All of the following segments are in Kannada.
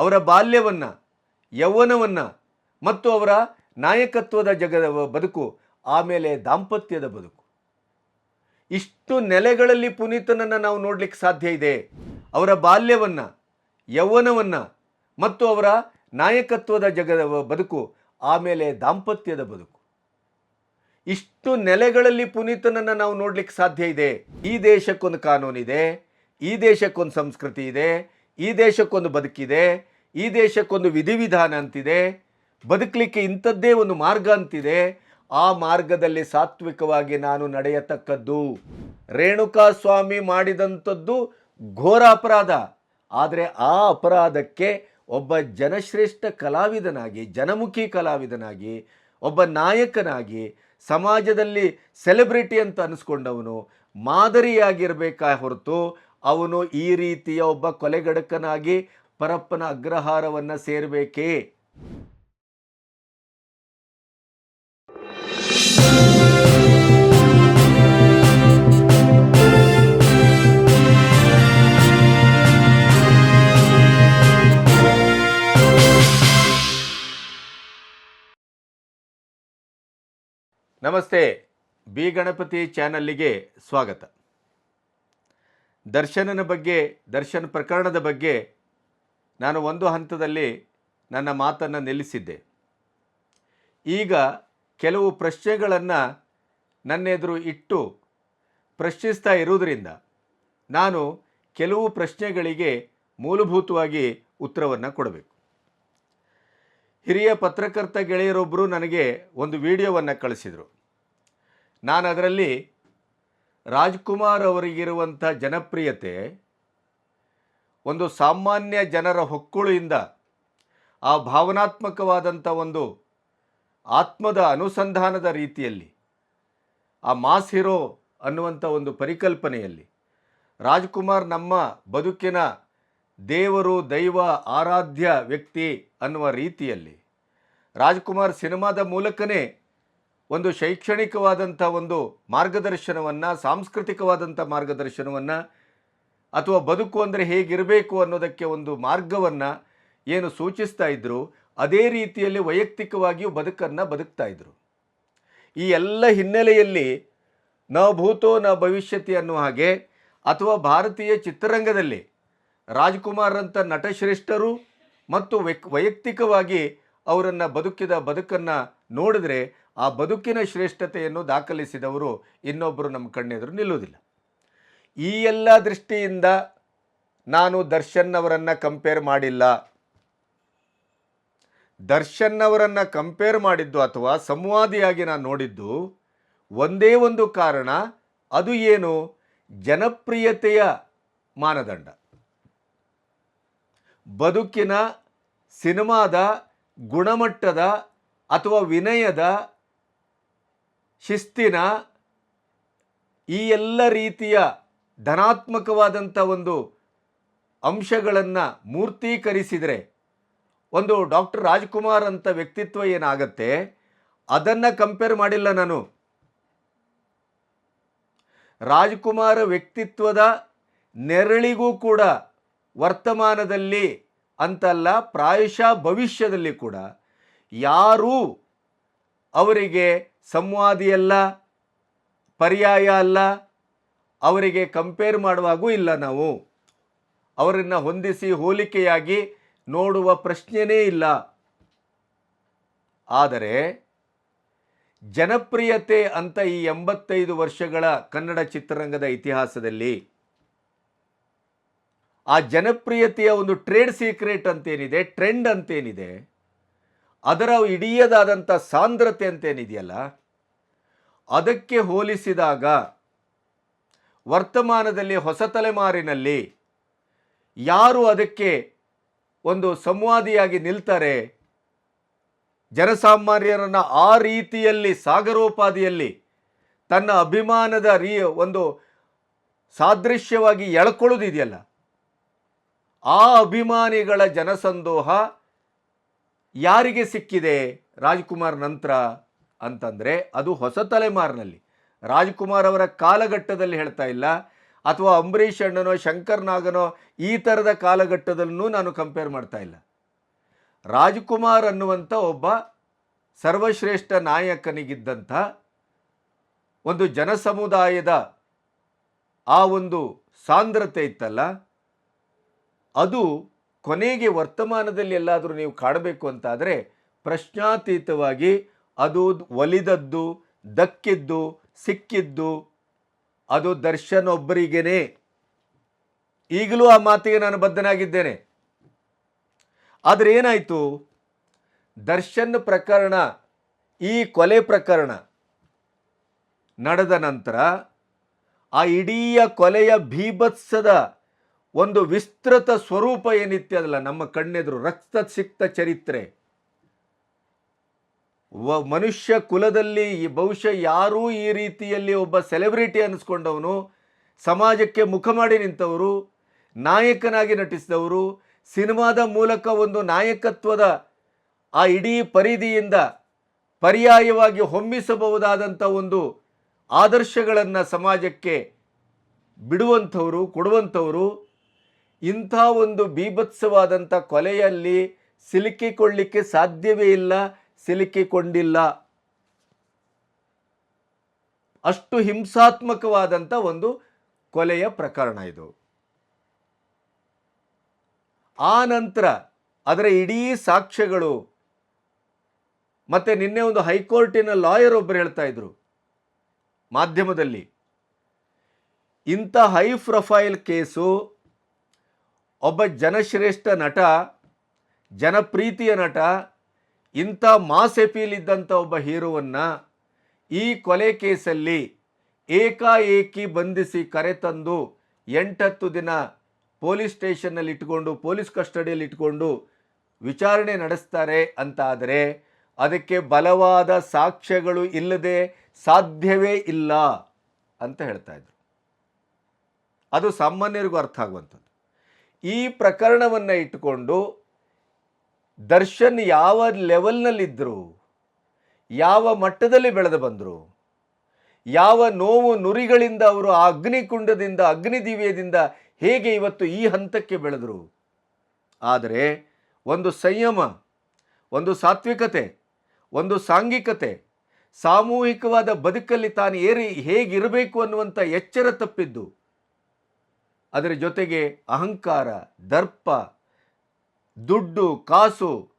ಅವರ ಬಾಲ್ಯವನ್ನು, ಯೌವನವನ್ನು ಮತ್ತು ಅವರ ನಾಯಕತ್ವದ ಜಗದ ಬದುಕು, ಆಮೇಲೆ ದಾಂಪತ್ಯದ ಬದುಕು. ಇಷ್ಟು ನೆಲೆಗಳಲ್ಲಿ ಪುನೀತನನ್ನು ನಾವು ನೋಡಲಿಕ್ಕೆ ಸಾಧ್ಯ ಇದೆ. ಅವರ ಬಾಲ್ಯವನ್ನು, ಯೌವನವನ್ನು ಮತ್ತು ಅವರ ನಾಯಕತ್ವದ ಜಗದ ಬದುಕು, ಆಮೇಲೆ ದಾಂಪತ್ಯದ ಬದುಕು. ಇಷ್ಟು ನೆಲೆಗಳಲ್ಲಿ ಪುನೀತನನ್ನು ನಾವು ನೋಡಲಿಕ್ಕೆ ಸಾಧ್ಯ ಇದೆ. ಈ ದೇಶಕ್ಕೊಂದು ಕಾನೂನಿದೆ, ಈ ದೇಶಕ್ಕೊಂದು ಸಂಸ್ಕೃತಿ ಇದೆ, ಈ ದೇಶಕ್ಕೊಂದು ಬದುಕಿದೆ ಈ ದೇಶಕ್ಕೊಂದು ವಿಧಿವಿಧಾನ ಅಂತಿದೆ, ಬದುಕಲಿಕ್ಕೆ ಇಂಥದ್ದೇ ಒಂದು ಮಾರ್ಗ ಅಂತಿದೆ, ಆ ಮಾರ್ಗದಲ್ಲಿ ಸಾತ್ವಿಕವಾಗಿ ನಾನು ನಡೆಯತಕ್ಕದ್ದು. ರೇಣುಕಾ ಸ್ವಾಮಿ ಮಾಡಿದಂಥದ್ದು ಘೋರ ಅಪರಾಧ. ಆದರೆ ಆ ಅಪರಾಧಕ್ಕೆ ಒಬ್ಬ ಜನಶ್ರೇಷ್ಠ ಕಲಾವಿದನಾಗಿ, ಜನಮುಖಿ ಕಲಾವಿದನಾಗಿ, ಒಬ್ಬ ನಾಯಕನಾಗಿ, ಸಮಾಜದಲ್ಲಿ ಸೆಲೆಬ್ರಿಟಿ ಅಂತ ಅನಿಸ್ಕೊಂಡವನು, ಮಾದರಿಯಾಗಿರಬೇಕಾ ಹೊರತು ಅವನು ಈ ರೀತಿಯ ಒಬ್ಬ ಕೊಲೆಗಡಕನಾಗಿ ಪರಪ್ಪನ ಅಗ್ರಹಾರವನ್ನು ಸೇರಬೇಕೇ? ನಮಸ್ತೆ ಬಿ ಗಣಪತಿ ಚಾನಲ್ಲಿಗೆ ಸ್ವಾಗತ. ದರ್ಶನನ ಬಗ್ಗೆ ದರ್ಶನ್ ಪ್ರಕರಣದ ಬಗ್ಗೆ ನಾನು ಒಂದು ಹಂತದಲ್ಲಿ ನನ್ನ ಮಾತನ್ನು ನಿಲ್ಲಿಸಿದ್ದೆ. ಈಗ ಕೆಲವು ಪ್ರಶ್ನೆಗಳನ್ನು ನನ್ನೆದುರು ಇಟ್ಟು ಪ್ರಶ್ನಿಸ್ತಾ ಇರುವುದರಿಂದ ನಾನು ಕೆಲವು ಪ್ರಶ್ನೆಗಳಿಗೆ ಮೂಲಭೂತವಾಗಿ ಉತ್ತರವನ್ನು ಕೊಡಬೇಕು. ಹಿರಿಯ ಪತ್ರಕರ್ತ ಗೆಳೆಯರೊಬ್ಬರು ನನಗೆ ಒಂದು ವಿಡಿಯೋವನ್ನು ಕಳಿಸಿದರು. ನಾನು ಅದರಲ್ಲಿ ರಾಜ್ಕುಮಾರ್ ಅವರಿಗಿರುವಂಥ ಜನಪ್ರಿಯತೆ ಒಂದು ಸಾಮಾನ್ಯ ಜನರ ಹೊಕ್ಕುಳಿಯಿಂದ ಆ ಭಾವನಾತ್ಮಕವಾದಂಥ ಒಂದು ಆತ್ಮದ ಅನುಸಂಧಾನದ ರೀತಿಯಲ್ಲಿ, ಆ ಮಾಸ್ ಹೀರೋ ಅನ್ನುವಂಥ ಒಂದು ಪರಿಕಲ್ಪನೆಯಲ್ಲಿ ರಾಜ್ಕುಮಾರ್ ನಮ್ಮ ಬದುಕಿನ ದೇವರು, ದೈವ, ಆರಾಧ್ಯ ವ್ಯಕ್ತಿ ಅನ್ನುವ ರೀತಿಯಲ್ಲಿ ರಾಜ್ಕುಮಾರ್ ಸಿನಿಮಾದ ಮೂಲಕನೇ ಒಂದು ಶೈಕ್ಷಣಿಕವಾದಂಥ ಒಂದು ಮಾರ್ಗದರ್ಶನವನ್ನು, ಸಾಂಸ್ಕೃತಿಕವಾದಂಥ ಮಾರ್ಗದರ್ಶನವನ್ನು ಅಥವಾ ಬದುಕು ಅಂದರೆ ಹೇಗಿರಬೇಕು ಅನ್ನೋದಕ್ಕೆ ಒಂದು ಮಾರ್ಗವನ್ನು ಏನು ಸೂಚಿಸ್ತಾ ಇದ್ದರು ಅದೇ ರೀತಿಯಲ್ಲಿ ವೈಯಕ್ತಿಕವಾಗಿಯೂ ಬದುಕನ್ನು ಬದುಕ್ತಾ ಇದ್ದರು ಈ ಎಲ್ಲ ಹಿನ್ನೆಲೆಯಲ್ಲಿ ನ ಭೂತೋ ನ ಭವಿಷ್ಯತಿ ಅನ್ನುವ ಹಾಗೆ, ಅಥವಾ ಭಾರತೀಯ ಚಿತ್ರರಂಗದಲ್ಲಿ ರಾಜ್ಕುಮಾರ್ ಅಂತ ನಟಶ್ರೇಷ್ಠರು ಮತ್ತು ವ್ಯಕ್, ವೈಯಕ್ತಿಕವಾಗಿ ಅವರನ್ನು ಬದುಕಿದ ಬದುಕನ್ನು ನೋಡಿದ್ರೆ, ಆ ಬದುಕಿನ ಶ್ರೇಷ್ಠತೆಯನ್ನು ದಾಖಲಿಸಿದವರು ಇನ್ನೊಬ್ಬರು ನಮ್ಮ ಕಣ್ಣೆದುರು ನಿಲ್ಲುವುದಿಲ್ಲ. ಈ ಎಲ್ಲ ದೃಷ್ಟಿಯಿಂದ ನಾನು ದರ್ಶನ್ ಅವರನ್ನು ಕಂಪೇರ್ ಮಾಡಿಲ್ಲ. ದರ್ಶನ್ ಅವರನ್ನು ಕಂಪೇರ್ ಮಾಡಿದ್ದು ಅಥವಾ ಸಂವಾದಿಯಾಗಿ ನಾನು ನೋಡಿದ್ದು ಒಂದೇ ಒಂದು ಕಾರಣ, ಅದು ಏನು? ಜನಪ್ರಿಯತೆಯ ಮಾನದಂಡ. ಬದುಕಿನ ಸಿನಿಮಾದ ಗುಣಮಟ್ಟದ ಅಥವಾ ವಿನಯದ ಶಿಸ್ತಿನ ಈ ಎಲ್ಲ ರೀತಿಯ ಧನಾತ್ಮಕವಾದಂಥ ಒಂದು ಅಂಶಗಳನ್ನು ಮೂರ್ತೀಕರಿಸಿದರೆ, ಒಂದು ಡಾಕ್ಟರ್ ರಾಜ್ಕುಮಾರ್ ಅಂತ ವ್ಯಕ್ತಿತ್ವ ಏನಾಗತ್ತೆ, ಅದನ್ನು ಕಂಪೇರ್ ಮಾಡಿಲ್ಲ ನಾನು. ರಾಜ್ಕುಮಾರ ವ್ಯಕ್ತಿತ್ವದ ನೆರಳಿಗೂ ಕೂಡ ವರ್ತಮಾನದಲ್ಲಿ ಅಂತಲ್ಲ, ಪ್ರಾಯಶಃ ಭವಿಷ್ಯದಲ್ಲಿ ಕೂಡ ಯಾರೂ ಅವರಿಗೆ ಸಂವಾದಿಯಲ್ಲ ಪರ್ಯಾಯ ಅಲ್ಲ ಅವರಿಗೆ ಕಂಪೇರ್ ಮಾಡುವಾಗೂ ಇಲ್ಲ ನಾವು. ಅವರನ್ನು ಹೊಂದಿಸಿ ಹೋಲಿಕೆಯಾಗಿ ನೋಡುವ ಪ್ರಶ್ನೆಯೇ ಇಲ್ಲ. ಆದರೆ ಜನಪ್ರಿಯತೆ ಅಂತ ಈ ಎಂಬತ್ತೈದು ವರ್ಷಗಳ ಕನ್ನಡ ಚಿತ್ರರಂಗದ ಇತಿಹಾಸದಲ್ಲಿ ಆ ಜನಪ್ರಿಯತೆಯ ಒಂದು ಟ್ರೇಡ್ ಸೀಕ್ರೆಟ್ ಅಂತೇನಿದೆ ಟ್ರೆಂಡ್ ಅಂತೇನಿದೆ, ಅದರ ಇಡೀಯದಾದಂಥ ಸಾಂದ್ರತೆ ಅಂತೇನಿದೆಯಲ್ಲ, ಅದಕ್ಕೆ ಹೋಲಿಸಿದಾಗ ವರ್ತಮಾನದಲ್ಲಿ ಹೊಸ ತಲೆಮಾರಿನಲ್ಲಿ ಯಾರು ಅದಕ್ಕೆ ಒಂದು ಸಂವಾದಿಯಾಗಿ ನಿಲ್ತಾರೆ? ಜನಸಾಮಾನ್ಯರನ್ನು ಆ ರೀತಿಯಲ್ಲಿ ಸಾಗರೋಪಾದಿಯಲ್ಲಿ ತನ್ನ ಅಭಿಮಾನದ ರೀ ಒಂದು ಸಾದೃಶ್ಯವಾಗಿ ಎಳ್ಕೊಳ್ಳೋದಿದೆಯಲ್ಲ? ಆ ಅಭಿಮಾನಿಗಳ ಜನಸಂದೋಹ ಯಾರಿಗೆ ಸಿಕ್ಕಿದೆ ರಾಜ್ಕುಮಾರ್ ನಂತರ ಅಂತಂದರೆ ಅದು ಹೊಸ ತಲೆಮಾರಿನಲ್ಲಿ. ರಾಜ್ಕುಮಾರ್ ಅವರ ಕಾಲಘಟ್ಟದಲ್ಲಿ ಹೇಳ್ತಾ ಇಲ್ಲ. ಅಥವಾ ಅಂಬರೀಷ್ ಅಣ್ಣನೋ, ಶಂಕರ್ ನಾಗನೋ, ಈ ಥರದ ಕಾಲಘಟ್ಟದಲ್ಲೂ ನಾನು ಕಂಪೇರ್ ಮಾಡ್ತಾ ಇಲ್ಲ. ರಾಜ್ಕುಮಾರ್ ಅನ್ನುವಂಥ ಒಬ್ಬ ಸರ್ವಶ್ರೇಷ್ಠ ನಾಯಕನಿಗಿದ್ದಂಥ ಒಂದು ಜನಸಮುದಾಯದ ಆ ಒಂದು ಸಾಂದ್ರತೆ ಇತ್ತಲ್ಲ, ಅದು ಕೊನೆಗೆ ವರ್ತಮಾನದಲ್ಲಿ ಎಲ್ಲಾದರೂ ನೀವು ಕಾಡಬೇಕು ಅಂತಾದರೆ ಪ್ರಶ್ನಾತೀತವಾಗಿ ಅದು ಒಲಿದದ್ದು, ದಕ್ಕಿದ್ದು ಸಿಕ್ಕಿದ್ದು ಅದು ದರ್ಶನ್ ಒಬ್ಬರಿಗೇನೆ ಈಗಲೂ ಆ ಮಾತಿಗೆ ನಾನು ಬದ್ಧನಾಗಿದ್ದೇನೆ. ಆದರೆ ಏನಾಯಿತು? ದರ್ಶನ್ ಪ್ರಕರಣ, ಈ ಕೊಲೆ ಪ್ರಕರಣ ನಡೆದ ನಂತರ ಆ ಇಡೀ ಕೊಲೆಯ ಭೀಭತ್ಸದ ಒಂದು ವಿಸ್ತೃತ ಸ್ವರೂಪ ಏನಿತ್ಯದಲ್ಲ ನಮ್ಮ ಕಣ್ಣೆದುರು ರಕ್ತ ಸಿಕ್ತ ಚರಿತ್ರೆ. ಮನುಷ್ಯ ಕುಲದಲ್ಲಿ ಈ ಬಹುಶಃ ಯಾರೂ ಈ ರೀತಿಯಲ್ಲಿ ಒಬ್ಬ ಸೆಲೆಬ್ರಿಟಿ ಅನ್ನಿಸ್ಕೊಂಡವನು, ಸಮಾಜಕ್ಕೆ ಮುಖ ಮಾಡಿ ನಿಂತವರು, ನಾಯಕನಾಗಿ ನಟಿಸಿದವರು, ಸಿನಿಮಾದ ಮೂಲಕ ಒಂದು ನಾಯಕತ್ವದ ಆ ಇಡೀ ಪರಿಧಿಯಿಂದ ಪರ್ಯಾಯವಾಗಿ ಹೊಮ್ಮಿಸಬಹುದಾದಂಥ ಒಂದು ಆದರ್ಶಗಳನ್ನು ಸಮಾಜಕ್ಕೆ ಬಿಡುವಂಥವರು, ಕೊಡುವಂಥವರು, ಇಂಥ ಒಂದು ಬೀಭತ್ಸವಾದಂಥ ಕೊಲೆಯಲ್ಲಿ ಸಿಲುಕಿಕೊಳ್ಳಿಕ್ಕೆ ಸಾಧ್ಯವೇ ಇಲ್ಲ. ಸಿಲುಕಿಕೊಂಡಿಲ್ಲ. ಅಷ್ಟು ಹಿಂಸಾತ್ಮಕವಾದಂಥ ಒಂದು ಕೊಲೆಯ ಪ್ರಕರಣ ಇದು. ಆ ನಂತರ ಅದರ ಇಡೀ ಸಾಕ್ಷ್ಯಗಳು ಮತ್ತೆ ನಿನ್ನೆ ಒಂದು ಹೈಕೋರ್ಟಿನ ಲಾಯರ್ ಒಬ್ಬರು ಹೇಳ್ತಾ ಇದ್ರು ಮಾಧ್ಯಮದಲ್ಲಿ. ಇಂಥ ಹೈ ಪ್ರೊಫೈಲ್ ಕೇಸು ಒಬ್ಬ ಜನಶ್ರೇಷ್ಠ ನಟ, ಜನಪ್ರೀತಿಯ ನಟ ಇಂಥ ಮಾಸ್ ಎಪೀಲ್ ಇದ್ದಂಥ ಒಬ್ಬ ಹೀರೋವನ್ನು ಈ ಕೊಲೆ ಕೇಸಲ್ಲಿ ಏಕಾಏಕಿ ಬಂಧಿಸಿ ಕರೆತಂದು ಎಂಟತ್ತು ದಿನ ಪೊಲೀಸ್ ಸ್ಟೇಷನ್ನಲ್ಲಿ ಇಟ್ಕೊಂಡು ಪೊಲೀಸ್ ಕಸ್ಟಡಿಯಲ್ಲಿ ಇಟ್ಕೊಂಡು ವಿಚಾರಣೆ ನಡೆಸ್ತಾರೆ ಅಂತಾದರೆ ಅದಕ್ಕೆ ಬಲವಾದ ಸಾಕ್ಷ್ಯಗಳು ಇಲ್ಲದೆ ಸಾಧ್ಯವೇ ಇಲ್ಲ ಅಂತ ಹೇಳ್ತಾ ಇದ್ರು. ಅದು ಸಾಮಾನ್ಯರಿಗೂ ಅರ್ಥ ಆಗುವಂಥದ್ದು. ಈ ಪ್ರಕರಣವನ್ನು ಇಟ್ಟುಕೊಂಡು ದರ್ಶನ್ ಯಾವ ಲೆವೆಲ್ನಲ್ಲಿದ್ದರು? ಯಾವ ಮಟ್ಟದಲ್ಲಿ ಬೆಳೆದು ಬಂದರು? ಯಾವ ನೋವು ನುರಿಗಳಿಂದ ಅವರು ಆ ಅಗ್ನಿಕುಂಡದಿಂದ, ಅಗ್ನಿದಿವ್ಯದಿಂದ ಹೇಗೆ ಇವತ್ತು ಈ ಹಂತಕ್ಕೆ ಬೆಳೆದರು? ಆದರೆ ಒಂದು ಸಂಯಮ, ಒಂದು ಸಾತ್ವಿಕತೆ, ಒಂದು ಸಾಂಘಿಕತೆ, ಸಾಮೂಹಿಕವಾದ ಬದುಕಲ್ಲಿ ತಾನು ಏರಿ ಹೇಗಿರಬೇಕು ಅನ್ನುವಂಥ ಎಚ್ಚರ ತಪ್ಪಿದ್ದು. ಅದರ ಜೊತೆಗೆ ಅಹಂಕಾರ, ದರ್ಪ ದುಡ್ಡು, ಕಾಸು,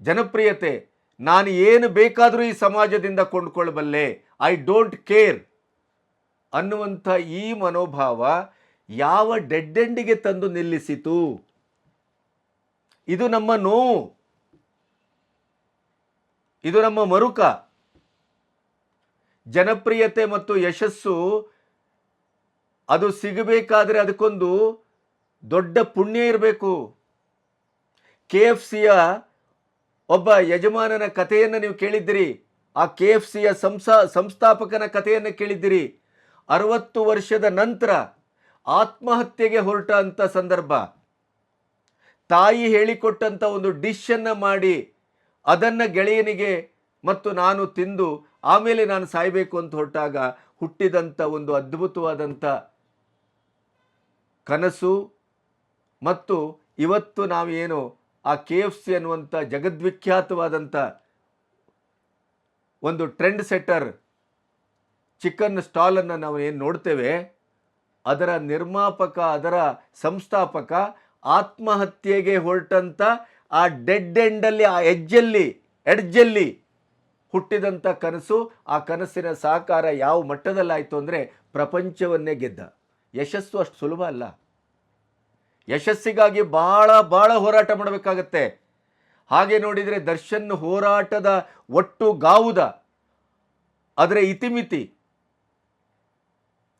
ಜನಪ್ರಿಯತೆ, ನಾನು ಏನು ಬೇಕಾದರೂ ಈ ಸಮಾಜದಿಂದ ಕೊಂಡ್ಕೊಳ್ಬಲ್ಲೆ ಐ ಡೋಂಟ್ ಕೇರ್ ಅನ್ನುವಂಥ ಈ ಮನೋಭಾವ ಯಾವ ಡೆಡ್ ಎಂಡಿಗೆ ತಂದು ನಿಲ್ಲಿಸಿತು? ಇದು ನಮ್ಮ ನೋವು. ಇದು ನಮ್ಮ ಮರುಕ. ಜನಪ್ರಿಯತೆ ಮತ್ತು ಯಶಸ್ಸು ಅದು ಸಿಗಬೇಕಾದರೆ ಅದಕ್ಕೊಂದು ದೊಡ್ಡ ಪುಣ್ಯ ಇರಬೇಕು. ಕೆ ಎಫ್ ಸಿಯ ಒಬ್ಬ ಯಜಮಾನನ ಕಥೆಯನ್ನು ನೀವು ಕೇಳಿದ್ದೀರಿ. ಆ ಕೆ ಎಫ್ ಸಿಯ ಸಂಸಾ ಸಂಸ್ಥಾಪಕನ ಕಥೆಯನ್ನು ಕೇಳಿದ್ದೀರಿ. ಅರವತ್ತು ವರ್ಷದ ನಂತರ ಆತ್ಮಹತ್ಯೆಗೆ ಹೊರಟ ಅಂಥ ಸಂದರ್ಭ. ತಾಯಿ ಹೇಳಿಕೊಟ್ಟಂಥ ಒಂದು ಡಿಶ್ಶನ್ನು ಮಾಡಿ ಅದನ್ನು ಗೆಳೆಯನಿಗೆ ಮತ್ತು ನಾನು ತಿಂದು ಆಮೇಲೆ ನಾನು ಸಾಯಬೇಕು ಅಂತ ಹೊರಟಾಗ ಹುಟ್ಟಿದಂಥ ಒಂದು ಅದ್ಭುತವಾದಂಥ ಕನಸು ಮತ್ತು ಇವತ್ತು ನಾವೇನು ಆ ಕೆ ಎಫ್ ಸಿ ಅನ್ನುವಂಥ ಜಗದ್ವಿಖ್ಯಾತವಾದಂಥ ಒಂದು ಟ್ರೆಂಡ್ ಸೆಟ್ಟರ್ ಚಿಕನ್ ಸ್ಟಾಲನ್ನು ನಾವು ಏನು ನೋಡ್ತೇವೆ, ಅದರ ನಿರ್ಮಾಪಕ, ಅದರ ಸಂಸ್ಥಾಪಕ ಆತ್ಮಹತ್ಯೆಗೆ ಹೊರಟಂಥ ಆ ಡೆಡ್ ಎಂಡಲ್ಲಿ ಆ ಎಜ್ಜಲ್ಲಿ ಎಡ್ಜಲ್ಲಿ ಹುಟ್ಟಿದಂಥ ಕನಸು, ಆ ಕನಸಿನ ಸಾಕಾರ ಯಾವ ಮಟ್ಟದಲ್ಲಾಯಿತು ಅಂದರೆ ಪ್ರಪಂಚವನ್ನೇ ಗೆದ್ದ. ಯಶಸ್ಸು ಅಷ್ಟು ಸುಲಭ ಅಲ್ಲ. ಯಶಸ್ಸಿಗಾಗಿ ಬಹಳ ಬಹಳ ಹೋರಾಟ ಮಾಡಬೇಕಾಗತ್ತೆ. ಹಾಗೆ ನೋಡಿದರೆ ದರ್ಶನ್ ಹೋರಾಟದ ಒಟ್ಟು ಗಾವುದ ಅದರ ಇತಿಮಿತಿ.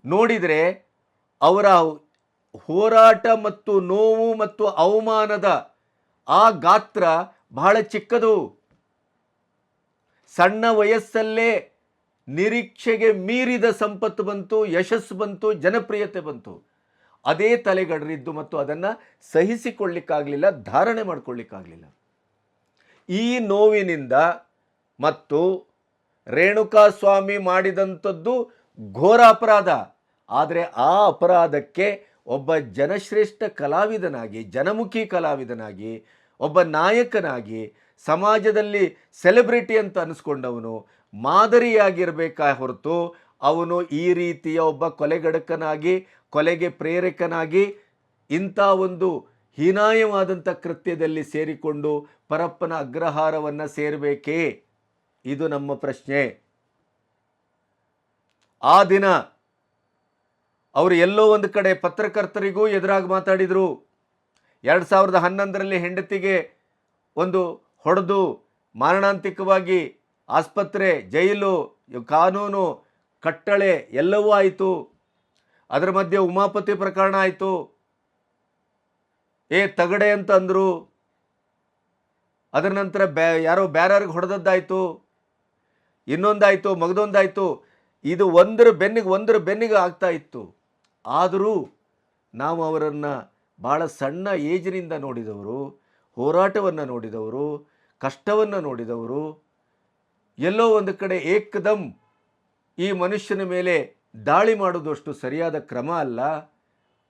ನೋಡಿದರೆ ಅವರ ಹೋರಾಟ ಮತ್ತು ನೋವು ಮತ್ತು ಅವಮಾನದ ಆ ಗಾತ್ರ ಬಹಳ ಚಿಕ್ಕದು. ಸಣ್ಣ ವಯಸ್ಸಲ್ಲೇ ನಿರೀಕ್ಷೆಗೆ ಮೀರಿದ ಸಂಪತ್ತು ಬಂತು, ಯಶಸ್ಸು ಬಂತು, ಜನಪ್ರಿಯತೆ ಬಂತು. ಅದೇ ತಲೆಗಡರಿದ್ದು ಮತ್ತು ಅದನ್ನು ಸಹಿಸಿಕೊಳ್ಳಿಕ್ಕಾಗಲಿಲ್ಲ, ಧಾರಣೆ ಮಾಡಿಕೊಳ್ಳಿಕ್ಕಾಗಲಿಲ್ಲ. ಈ ನೋವಿನಿಂದ ಮತ್ತು ರೇಣುಕಾಸ್ವಾಮಿ ಮಾಡಿದಂಥದ್ದು ಘೋರ ಅಪರಾಧ. ಆದರೆ ಆ ಅಪರಾಧಕ್ಕೆ ಒಬ್ಬ ಜನಶ್ರೇಷ್ಠ ಕಲಾವಿದನಾಗಿ, ಜನಮುಖಿ ಕಲಾವಿದನಾಗಿ, ಒಬ್ಬ ನಾಯಕನಾಗಿ, ಸಮಾಜದಲ್ಲಿ ಸೆಲೆಬ್ರಿಟಿ ಅಂತ ಅನಿಸ್ಕೊಂಡವನು, ಮಾದರಿಯಾಗಿರಬೇಕಾ ಹೊರತು ಅವನು ಈ ರೀತಿಯ ಒಬ್ಬ ಕೊಲೆಗಡಕನಾಗಿ ಕೊಲೆಗೆ ಪ್ರೇರಕನಾಗಿ ಇಂಥ ಒಂದು ಹೀನಾಯವಾದಂಥ ಕೃತ್ಯದಲ್ಲಿ ಸೇರಿಕೊಂಡು ಪರಪ್ಪನ ಅಗ್ರಹಾರವನ್ನು ಸೇರಬೇಕೇ? ಇದು ನಮ್ಮ ಪ್ರಶ್ನೆ. ಆ ದಿನ ಅವರು ಎಲ್ಲೋ ಒಂದು ಕಡೆ ಪತ್ರಕರ್ತರಿಗೂ ಎದುರಾಗಿ ಮಾತಾಡಿದರು. ಎರಡು ಸಾವಿರದ ಹನ್ನೊಂದರಲ್ಲಿ ಹೆಂಡತಿಗೆ ಒಂದು ಹೊಡೆದು ಮಾರಣಾಂತಿಕವಾಗಿ ಆಸ್ಪತ್ರೆ, ಜೈಲು, ಕಾನೂನು, ಕಟ್ಟಳೆ ಎಲ್ಲವೂ ಆಯಿತು. ಅದರ ಮಧ್ಯೆ ಉಮಾಪತಿ ಪ್ರಕರಣ ಆಯಿತು. ಏ ತಗಡೆ ಅಂತ ಅಂದರು. ಅದರ ನಂತರ ಬ್ಯಾ, ಯಾರೋ ಬ್ಯಾರ್ಯಾರಿಗೆ ಹೊಡೆದದ್ದಾಯಿತು. ಇನ್ನೊಂದಾಯಿತು, ಮಗದೊಂದಾಯಿತು. ಇದು ಒಂದರ ಬೆನ್ನಿಗೆ ಒಂದರ ಬೆನ್ನಿಗೆ ಆಗ್ತಾ ಇತ್ತು. ಆದರೂ ನಾವು ಅವರನ್ನು ಭಾಳ ಸಣ್ಣ ಏಜಿನಿಂದ ನೋಡಿದವರು, ಹೋರಾಟವನ್ನು ನೋಡಿದವರು, ಕಷ್ಟವನ್ನು ನೋಡಿದವರು. ಎಲ್ಲೋ ಒಂದು ಕಡೆ ಏಕದಮ್ ಈ ಮನುಷ್ಯನ ಮೇಲೆ ದಾಳಿ ಮಾಡೋದಷ್ಟು ಸರಿಯಾದ ಕ್ರಮ ಅಲ್ಲ.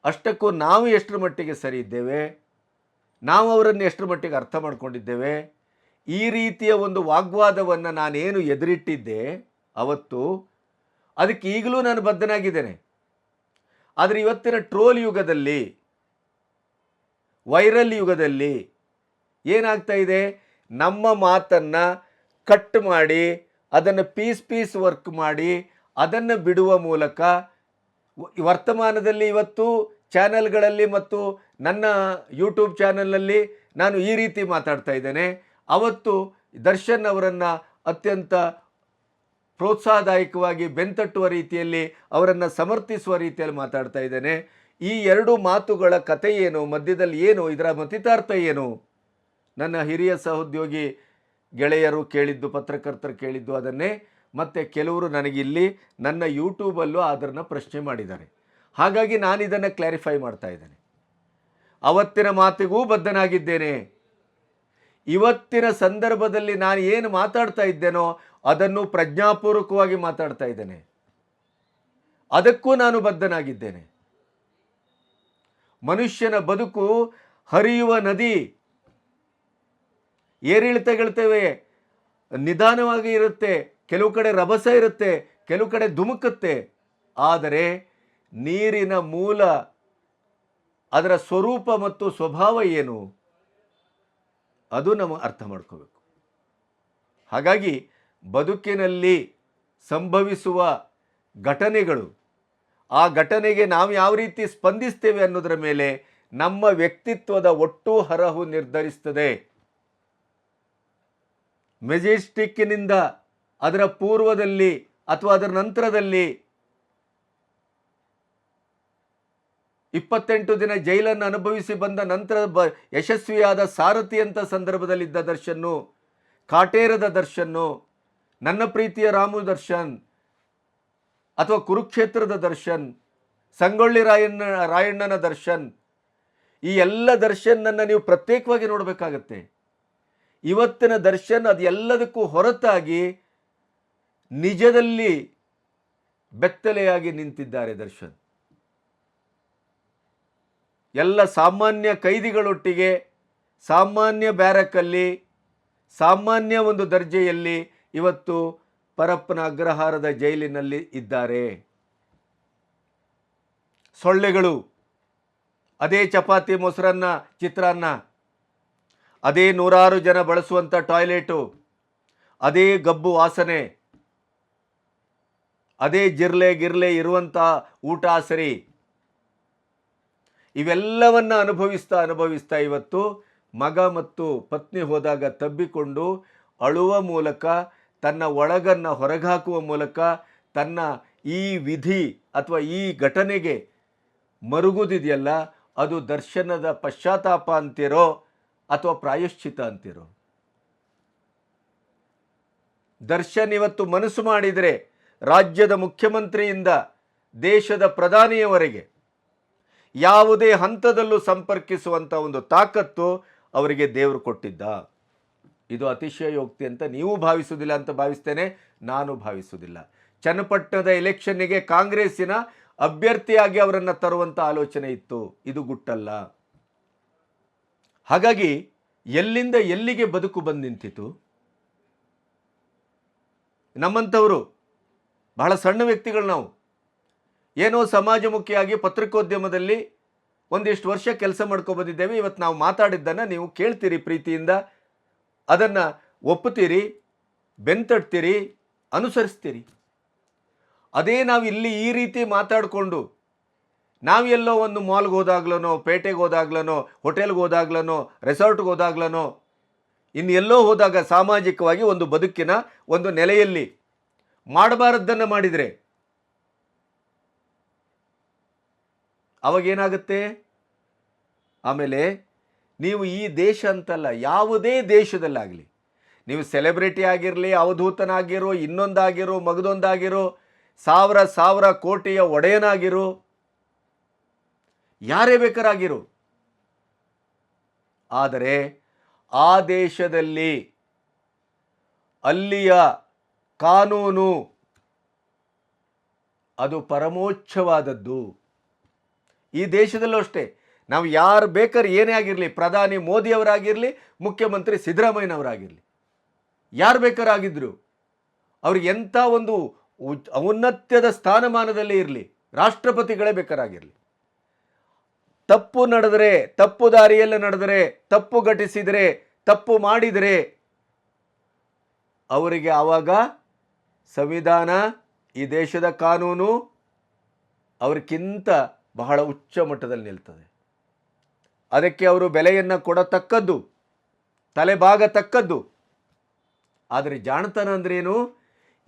ಅಷ್ಟಕ್ಕೂ ನಾವು ಎಷ್ಟರ ಮಟ್ಟಿಗೆ ಸರಿ ಇದ್ದೇವೆ? ನಾವು ಅವರನ್ನು ಎಷ್ಟರ ಮಟ್ಟಿಗೆ ಅರ್ಥ ಮಾಡಿಕೊಂಡಿದ್ದೇವೆ? ಈ ರೀತಿಯ ಒಂದು ವಾಗ್ವಾದವನ್ನು ನಾನೇನು ಎದುರಿಟ್ಟಿದ್ದೆ ಅವತ್ತು, ಅದಕ್ಕೆ ಈಗಲೂ ನಾನು ಬದ್ಧನಾಗಿದ್ದೇನೆ. ಆದರೆ ಇವತ್ತಿನ ಟ್ರೋಲ್ ಯುಗದಲ್ಲಿ, ವೈರಲ್ ಯುಗದಲ್ಲಿ ಏನಾಗ್ತಾ ಇದೆ? ನಮ್ಮ ಮಾತನ್ನು ಕಟ್ ಮಾಡಿ, ಅದನ್ನು ಪೀಸ್ ಪೀಸ್ ವರ್ಕ್ ಮಾಡಿ ಅದನ್ನು ಬಿಡುವ ಮೂಲಕ ವರ್ತಮಾನದಲ್ಲಿ ಇವತ್ತು ಚಾನೆಲ್ಗಳಲ್ಲಿ ಮತ್ತು ನನ್ನ ಯೂಟ್ಯೂಬ್ ಚಾನಲ್ನಲ್ಲಿ ನಾನು ಈ ರೀತಿ ಮಾತಾಡ್ತಾ ಇದ್ದೇನೆ. ಅವತ್ತು ದರ್ಶನ್ ಅವರನ್ನು ಅತ್ಯಂತ ಪ್ರೋತ್ಸಾಹದಾಯಕವಾಗಿ ಬೆಂತಟ್ಟುವ ರೀತಿಯಲ್ಲಿ ಅವರನ್ನು ಸಮರ್ಥಿಸುವ ರೀತಿಯಲ್ಲಿ ಮಾತಾಡ್ತಾ ಇದ್ದೇನೆ. ಈ ಎರಡು ಮಾತುಗಳ ಕತೆ ಏನು, ಮಧ್ಯದಲ್ಲಿ ಏನು, ಇದರ ಮತಿತಾರ್ಥ ಏನು? ನನ್ನ ಹಿರಿಯ ಸಹೋದ್ಯೋಗಿ ಗೆಳೆಯರು ಕೇಳಿದ್ದು, ಪತ್ರಕರ್ತರು ಕೇಳಿದ್ದು ಅದನ್ನೇ. ಮತ್ತು ಕೆಲವರು ನನಗಿಲ್ಲಿ ನನ್ನ ಯೂಟ್ಯೂಬಲ್ಲೂ ಅದನ್ನು ಪ್ರಶ್ನೆ ಮಾಡಿದ್ದಾರೆ. ಹಾಗಾಗಿ ನಾನು ಇದನ್ನು ಕ್ಲಾರಿಫೈ ಮಾಡ್ತಾ ಇದ್ದೇನೆ. ಅವತ್ತಿನ ಮಾತಿಗೂ ಬದ್ಧನಾಗಿದ್ದೇನೆ. ಇವತ್ತಿನ ಸಂದರ್ಭದಲ್ಲಿ ನಾನು ಏನು ಮಾತಾಡ್ತಾ ಇದ್ದೇನೋ ಅದನ್ನು ಪ್ರಜ್ಞಾಪೂರ್ವಕವಾಗಿ ಮಾತಾಡ್ತಾ ಇದ್ದೇನೆ. ಅದಕ್ಕೂ ನಾನು ಬದ್ಧನಾಗಿದ್ದೇನೆ. ಮನುಷ್ಯನ ಬದುಕು ಹರಿಯುವ ನದಿ. ಏರಿಳಿತಗಳಿರ್ತವೆ ನಿಧಾನವಾಗಿ ಇರುತ್ತೆ. ಕೆಲವು ಕಡೆ ರಭಸ ಇರುತ್ತೆ, ಕೆಲವು ಕಡೆ ಧುಮುಕುತ್ತೆ. ಆದರೆ ನೀರಿನ ಮೂಲ, ಅದರ ಸ್ವರೂಪ ಮತ್ತು ಸ್ವಭಾವ ಏನು? ಅದು ನಾವು ಅರ್ಥ ಮಾಡ್ಕೋಬೇಕು. ಹಾಗಾಗಿ ಬದುಕಿನಲ್ಲಿ ಸಂಭವಿಸುವ ಘಟನೆಗಳು, ಆ ಘಟನೆಗೆ ನಾವು ಯಾವ ರೀತಿ ಸ್ಪಂದಿಸ್ತೇವೆ ಅನ್ನೋದರ ಮೇಲೆ ನಮ್ಮ ವ್ಯಕ್ತಿತ್ವದ ಒಟ್ಟು ಹರಹು ನಿರ್ಧರಿಸ್ತದೆ. ಮೆಜೆಸ್ಟಿಕ್ನಿಂದ ಅದರ ಪೂರ್ವದಲ್ಲಿ ಅಥವಾ ಅದರ ನಂತರದಲ್ಲಿ ಇಪ್ಪತ್ತೆಂಟು ದಿನ ಜೈಲನ್ನು ಅನುಭವಿಸಿ ಬಂದ ನಂತರ ಬ ಯಶಸ್ವಿಯಾದ ಸಾರಥಿಯಂಥ ಸಂದರ್ಭದಲ್ಲಿದ್ದ ದರ್ಶನ್ನು, ಕಾಟೇರದ ದರ್ಶನ್ನು, ನನ್ನ ಪ್ರೀತಿಯ ರಾಮು ದರ್ಶನ್ ಅಥವಾ ಕುರುಕ್ಷೇತ್ರದ ದರ್ಶನ್, ಸಂಗೊಳ್ಳಿ ರಾಯಣ್ಣ, ರಾಯಣ್ಣನ ದರ್ಶನ್, ಈ ಎಲ್ಲ ದರ್ಶನ್ನನ್ನು ನೀವು ಪ್ರತ್ಯೇಕವಾಗಿ ನೋಡಬೇಕಾಗತ್ತೆ. ಇವತ್ತಿನ ದರ್ಶನ್ ಅದು ಎಲ್ಲದಕ್ಕೂ ಹೊರತಾಗಿ ನಿಜದಲ್ಲಿ ಬೆತ್ತಲೆಯಾಗಿ ನಿಂತಿದ್ದಾರೆ ದರ್ಶನ್. ಎಲ್ಲ ಸಾಮಾನ್ಯ ಕೈದಿಗಳೊಟ್ಟಿಗೆ, ಸಾಮಾನ್ಯ ಬ್ಯಾರಕಲ್ಲಿ, ಸಾಮಾನ್ಯ ಒಂದು ದರ್ಜೆಯಲ್ಲಿ ಇವತ್ತು ಪರಪ್ಪನ ಅಗ್ರಹಾರದ ಜೈಲಿನಲ್ಲಿ ಇದ್ದಾರೆ. ಸೊಳ್ಳೆಗಳು, ಅದೇ ಚಪಾತಿ ಮೊಸರನ್ನ, ಚಿತ್ರಾನ್ನ, ಅದೇ ನೂರಾರು ಜನ ಬಳಸುವಂಥ ಟಾಯ್ಲೆಟು, ಅದೇ ಗಬ್ಬು ವಾಸನೆ ಅದೇ ಜಿರ್ಲೆ ಗಿರ್ಲೆ ಇರುವಂಥ ಊಟ ಸರಿ. ಇವೆಲ್ಲವನ್ನು ಅನುಭವಿಸ್ತಾ ಅನುಭವಿಸ್ತಾ ಇವತ್ತು ಮಗ ಮತ್ತು ಪತ್ನಿ ಹೋದಾಗ ತಬ್ಬಿಕೊಂಡು ಅಳುವ ಮೂಲಕ, ತನ್ನ ಒಳಗನ್ನು ಹೊರಗಾಕುವ ಮೂಲಕ, ತನ್ನ ಈ ವಿಧಿ ಅಥವಾ ಈ ಘಟನೆಗೆ ಮರುಗುದಿದೆಯಲ್ಲ, ಅದು ದರ್ಶನದ ಪಶ್ಚಾತ್ತಾಪ ಅಂತಿರೋ ಅಥವಾ ಪ್ರಾಯಶ್ಚಿತ ಅಂತಿರೋ? ದರ್ಶನ್ ಇವತ್ತು ಮನಸ್ಸು ಮಾಡಿದರೆ ರಾಜ್ಯದ ಮುಖ್ಯಮಂತ್ರಿಯಿಂದ ದೇಶದ ಪ್ರಧಾನಿಯವರೆಗೆ ಯಾವುದೇ ಹಂತದಲ್ಲೂ ಸಂಪರ್ಕಿಸುವಂಥ ಒಂದು ತಾಕತ್ತು ಅವರಿಗೆ ದೇವರು ಕೊಟ್ಟಿದ್ದ. ಇದು ಅತಿಶಯೋಕ್ತಿ ಅಂತ ನೀವು ಭಾವಿಸುವುದಿಲ್ಲ ಅಂತ ಭಾವಿಸ್ತೇನೆ, ನಾನು ಭಾವಿಸುವುದಿಲ್ಲ. ಚನ್ನಪಟ್ಟಣದ ಎಲೆಕ್ಷನ್ನಿಗೆ ಕಾಂಗ್ರೆಸ್ಸಿನ ಅಭ್ಯರ್ಥಿಯಾಗಿ ಅವರನ್ನು ತರುವಂಥ ಆಲೋಚನೆ ಇತ್ತು. ಇದು ಗುಟ್ಟಲ್ಲ. ಹಾಗಾಗಿ ಎಲ್ಲಿಂದ ಎಲ್ಲಿಗೆ ಬದುಕು ಬಂದು ನಿಂತಿತು? ನಮ್ಮಂಥವರು ಬಹಳ ಸಣ್ಣ ವ್ಯಕ್ತಿಗಳು ನಾವು. ಏನೋ ಸಮಾಜಮುಖಿಯಾಗಿ ಪತ್ರಿಕೋದ್ಯಮದಲ್ಲಿ ಒಂದಿಷ್ಟು ವರ್ಷ ಕೆಲಸ ಮಾಡ್ಕೊ ಬಂದಿದ್ದೇವೆ. ಇವತ್ತು ನಾವು ಮಾತಾಡಿದ್ದನ್ನು ನೀವು ಕೇಳ್ತೀರಿ ಪ್ರೀತಿಯಿಂದ. ಅದನ್ನು ಒಪ್ಪುತ್ತೀರಿ, ಬೆಂತಟ್ತೀರಿ, ಅನುಸರಿಸ್ತೀರಿ. ಅದೇ ನಾವು ಇಲ್ಲಿ ಈ ರೀತಿ ಮಾತಾಡಿಕೊಂಡು ನಾವು ಎಲ್ಲೋ ಒಂದು ಮಾಲ್ಗೆ ಹೋದಾಗ್ಲೋ ಪೇಟೆಗೆ ಹೋದಾಗ್ಲೋ ಹೋಟೆಲ್ಗೆ ಹೋದಾಗ್ಲೋ ರೆಸಾರ್ಟ್ಗೆ ಹೋದಾಗ್ಲೋ ಇನ್ನು ಎಲ್ಲೋ ಹೋದಾಗ ಸಾಮಾಜಿಕವಾಗಿ ಒಂದು ಬದುಕಿನ ಒಂದು ನೆಲೆಯಲ್ಲಿ ಮಾಡಬಾರದ್ದನ್ನು ಮಾಡಿದರೆ ಅವಾಗೇನಾಗುತ್ತೆ? ಆಮೇಲೆ ನೀವು ಈ ದೇಶ ಅಂತಲ್ಲ, ಯಾವುದೇ ದೇಶದಲ್ಲಾಗಲಿ, ನೀವು ಸೆಲೆಬ್ರಿಟಿ ಆಗಿರಲಿ, ಅವಧೂತನಾಗಿರೋ, ಇನ್ನೊಂದಾಗಿರೋ, ಮಗದೊಂದಾಗಿರೋ, ಸಾವಿರ ಸಾವಿರ ಕೋಟಿಯ ಒಡೆಯನಾಗಿರೋ, ಯಾರೇ ಬೇಕಾರಾಗಿರು. ಆದರೆ ಆ ದೇಶದಲ್ಲಿ ಅಲ್ಲಿಯ ಕಾನೂನು. ಅದು ಪರಮೋಚ್ಛವಾದದ್ದು. ಈ ದೇಶದಲ್ಲೂ ಅಷ್ಟೇ, ನಾವು ಯಾರು ಬೇಕಾದ್ರೆ ಏನೇ ಆಗಿರಲಿ, ಪ್ರಧಾನಿ ಮೋದಿಯವರಾಗಿರಲಿ, ಮುಖ್ಯಮಂತ್ರಿ ಸಿದ್ದರಾಮಯ್ಯನವರಾಗಿರಲಿ, ಯಾರು ಬೇಕಾರಾಗಿದ್ದರು ಅವ್ರಿಗೆ ಎಂಥ ಒಂದು ಔನ್ನತ್ಯದ ಸ್ಥಾನಮಾನದಲ್ಲಿ ಇರಲಿ, ರಾಷ್ಟ್ರಪತಿಗಳೇ ಬೇಕಾರಾಗಿರಲಿ. ತಪ್ಪು ನಡೆದರೆ, ತಪ್ಪು ದಾರಿಯಲ್ಲಿ ನಡೆದರೆ, ತಪ್ಪು ಘಟಿಸಿದರೆ, ತಪ್ಪು ಮಾಡಿದರೆ, ಅವರಿಗೆ ಆವಾಗ ಸಂವಿಧಾನ ಈ ದೇಶದ ಕಾನೂನು ಅವ್ರಿಗಿಂತ ಬಹಳ ಉಚ್ಚ ಮಟ್ಟದಲ್ಲಿ ನಿಲ್ತದೆ. ಅದಕ್ಕೆ ಅವರು ಬೆಲೆಯನ್ನು ಕೊಡತಕ್ಕದ್ದು, ತಲೆಬಾಗತಕ್ಕದ್ದು. ಆದರೆ ಜಾಣತನ ಅಂದ್ರೇನು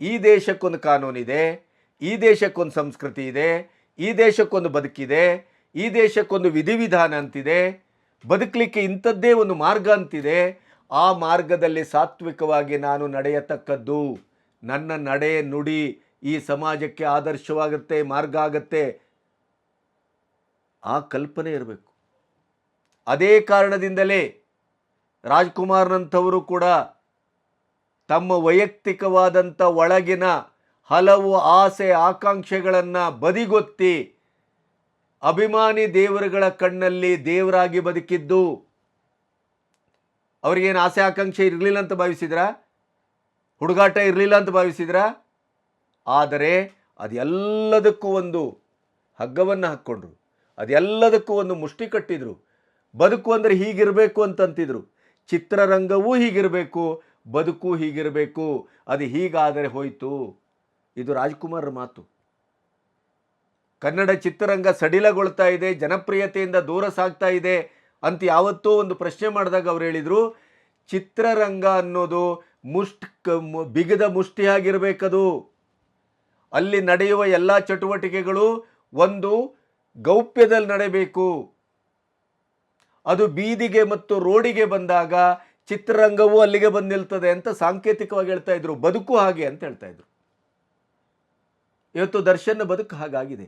ಈ ದೇಶಕ್ಕೊಂದು ಕಾನೂನಿದೆ ಈ ದೇಶಕ್ಕೊಂದು ಸಂಸ್ಕೃತಿ ಇದೆ, ಈ ದೇಶಕ್ಕೊಂದು ಬದುಕಿದೆ, ಈ ದೇಶಕ್ಕೊಂದು ವಿಧಿವಿಧಾನ ಅಂತಿದೆ, ಬದುಕಲಿಕ್ಕೆ ಇಂಥದ್ದೇ ಒಂದು ಮಾರ್ಗ ಅಂತಿದೆ. ಆ ಮಾರ್ಗದಲ್ಲಿ ಸಾತ್ವಿಕವಾಗಿ ನಾನು ನಡೆಯತಕ್ಕದ್ದು. ನನ್ನ ನಡೆ ನುಡಿ ಈ ಸಮಾಜಕ್ಕೆ ಆದರ್ಶವಾಗುತ್ತೆ, ಮಾರ್ಗ ಆಗತ್ತೆ. ಆ ಕಲ್ಪನೆ ಇರಬೇಕು. ಅದೇ ಕಾರಣದಿಂದಲೇ ರಾಜ್ಕುಮಾರ್ನಂಥವರು ಕೂಡ ತಮ್ಮ ವೈಯಕ್ತಿಕವಾದಂಥ ಒಳಗಿನ ಹಲವು ಆಸೆ ಆಕಾಂಕ್ಷೆಗಳನ್ನು ಬದಿಗೊತ್ತಿ ಅಭಿಮಾನಿ ದೇವರುಗಳ ಕಣ್ಣಲ್ಲಿ ದೇವರಾಗಿ ಬದುಕಿದ್ದು. ಅವ್ರಿಗೇನು ಆಸೆ ಆಕಾಂಕ್ಷೆ ಇರಲಿಲ್ಲ ಅಂತ ಭಾವಿಸಿದ್ರಾ? ಹುಡುಗಾಟ ಇರಲಿಲ್ಲ ಅಂತ ಭಾವಿಸಿದ್ರ? ಆದರೆ ಅದೆಲ್ಲದಕ್ಕೂ ಒಂದು ಹಗ್ಗವನ್ನು ಹಾಕ್ಕೊಂಡ್ರು. ಅದೆಲ್ಲದಕ್ಕೂ ಒಂದು ಮುಷ್ಟಿ ಕಟ್ಟಿದ್ರು. ಬದುಕು ಅಂದರೆ ಹೀಗಿರಬೇಕು ಅಂತಂತಿದ್ರು. ಚಿತ್ರರಂಗವೂ ಹೀಗಿರಬೇಕು, ಬದುಕು ಹೀಗಿರಬೇಕು. ಅದು ಹೀಗಾದರೆ ಹೋಯಿತು. ಇದು ರಾಜ್ಕುಮಾರ್ ಮಾತು. ಕನ್ನಡ ಚಿತ್ರರಂಗ ಸಡಿಲಗೊಳ್ತಾ ಇದೆ, ಜನಪ್ರಿಯತೆಯಿಂದ ದೂರ ಸಾಗ್ತಾ ಇದೆ ಅಂತ ಯಾವತ್ತೂ ಒಂದು ಪ್ರಶ್ನೆ ಮಾಡಿದಾಗ ಅವ್ರು ಹೇಳಿದರು, ಚಿತ್ರರಂಗ ಅನ್ನೋದು ಮುಷ್ಟ್ ಬಿಗಿದ ಮುಷ್ಟಿಯಾಗಿರಬೇಕದು. ಅಲ್ಲಿ ನಡೆಯುವ ಎಲ್ಲ ಚಟುವಟಿಕೆಗಳು ಒಂದು ಗೌಪ್ಯದಲ್ಲಿ ನಡೆಯಬೇಕು ಅದು ಬೀದಿಗೆ ಮತ್ತು ರೋಡಿಗೆ ಬಂದಾಗ ಚಿತ್ರರಂಗವು ಅಲ್ಲಿಗೆ ಬಂದು ನಿಲ್ತದೆ ಅಂತ ಸಾಂಕೇತಿಕವಾಗಿ ಹೇಳ್ತಾ ಇದ್ರು. ಬದುಕು ಹಾಗೆ ಅಂತ ಹೇಳ್ತಾ ಇದ್ರು. ಇವತ್ತು ದರ್ಶನ ಬದುಕು ಹಾಗಾಗಿದೆ.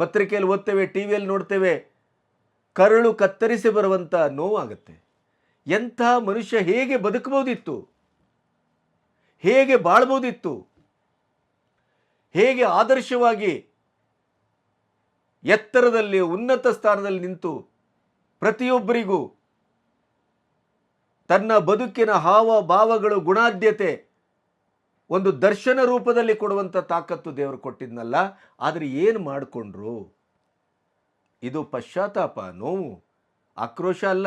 ಪತ್ರಿಕೆಯಲ್ಲಿ ಓದ್ತೇವೆ ಟಿ ವಿಯಲ್ಲಿ ನೋಡ್ತೇವೆ, ಕರಳು ಕತ್ತರಿಸಿ ಬರುವಂಥ ನೋವಾಗುತ್ತೆ. ಎಂಥ ಮನುಷ್ಯ ಹೇಗೆ ಬದುಕಬಹುದಿತ್ತು? ಹೇಗೆ ಬಾಳ್ಬೋದಿತ್ತು? ಹೇಗೆ ಆದರ್ಶವಾಗಿ ಎತ್ತರದಲ್ಲಿ, ಉನ್ನತ ಸ್ಥಾನದಲ್ಲಿ ನಿಂತು ಪ್ರತಿಯೊಬ್ಬರಿಗೂ ತನ್ನ ಬದುಕಿನ ಹಾವ, ಭಾವಗಳು, ಗುಣಾದ್ಯತೆ ಒಂದು ದರ್ಶನ ರೂಪದಲ್ಲಿ ಕೊಡುವಂಥ ತಾಕತ್ತು ದೇವರು ಕೊಟ್ಟಿದ್ನಲ್ಲ, ಆದರೆ ಏನು ಮಾಡಿಕೊಂಡ್ರು? ಇದು ಪಶ್ಚಾತ್ತಾಪ, ನೋವು, ಆಕ್ರೋಶ ಅಲ್ಲ,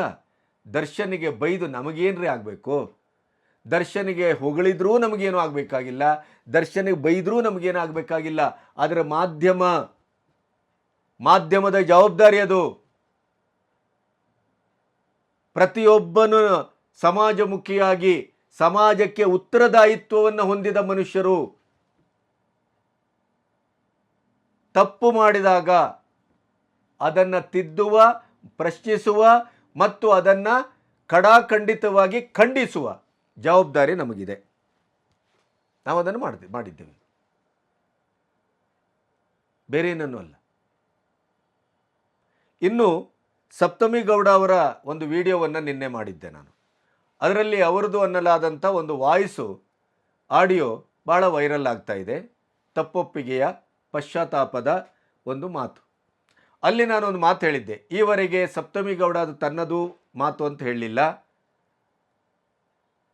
ದರ್ಶನಿಗೆ ಬೈದು ನಮಗೇನ್ರಿ ಆಗಬೇಕು? ದರ್ಶನಿಗೆ ಹೊಗಳಿದ್ರೂ ನಮಗೇನು ಆಗಬೇಕಾಗಿಲ್ಲ, ದರ್ಶನಿಗೆ ಬೈದರೂ ನಮಗೇನು ಆಗಬೇಕಾಗಿಲ್ಲ. ಅದರ ಮಾಧ್ಯಮ, ಮಾಧ್ಯಮದ ಜವಾಬ್ದಾರಿ ಅದು. ಪ್ರತಿಯೊಬ್ಬನು ಸಮಾಜಮುಖಿಯಾಗಿ ಸಮಾಜಕ್ಕೆ ಉತ್ತರದಾಯಿತ್ವವನ್ನು ಹೊಂದಿದ ಮನುಷ್ಯರು ತಪ್ಪು ಮಾಡಿದಾಗ ಅದನ್ನು ತಿದ್ದುವ, ಪ್ರಶ್ನಿಸುವ ಮತ್ತು ಅದನ್ನು ಕಡಾಖಂಡಿತವಾಗಿ ಖಂಡಿಸುವ. ಜವಾಬ್ದಾರಿ ನಮಗಿದೆ. ನಾವು ಅದನ್ನು ಮಾಡಿದೆ ಮಾಡಿದ್ದೇವೆ. ಬೇರೆ ಏನನ್ನೂ ಅಲ್ಲ. ಇನ್ನು ಸಪ್ತಮಿ ಗೌಡ ಅವರ ಒಂದು ವಿಡಿಯೋವನ್ನು ನಿನ್ನೆ ಮಾಡಿದ್ದೆ ನಾನು. ಅದರಲ್ಲಿ ಅವರದು ಅನ್ನಲಾದಂಥ ಒಂದು ವಾಯ್ಸು, ಆಡಿಯೋ ಭಾಳ ವೈರಲ್ ಆಗ್ತಾ ಇದೆ. ತಪ್ಪೊಪ್ಪಿಗೆಯ ಪಶ್ಚಾತ್ತಾಪದ ಒಂದು ಮಾತು. ಅಲ್ಲಿ ನಾನೊಂದು ಮಾತು ಹೇಳಿದ್ದೆ, ಈವರೆಗೆ ಸಪ್ತಮಿ ಗೌಡ ಅದು ತನ್ನದು ಮಾತು ಅಂತ ಹೇಳಲಿಲ್ಲ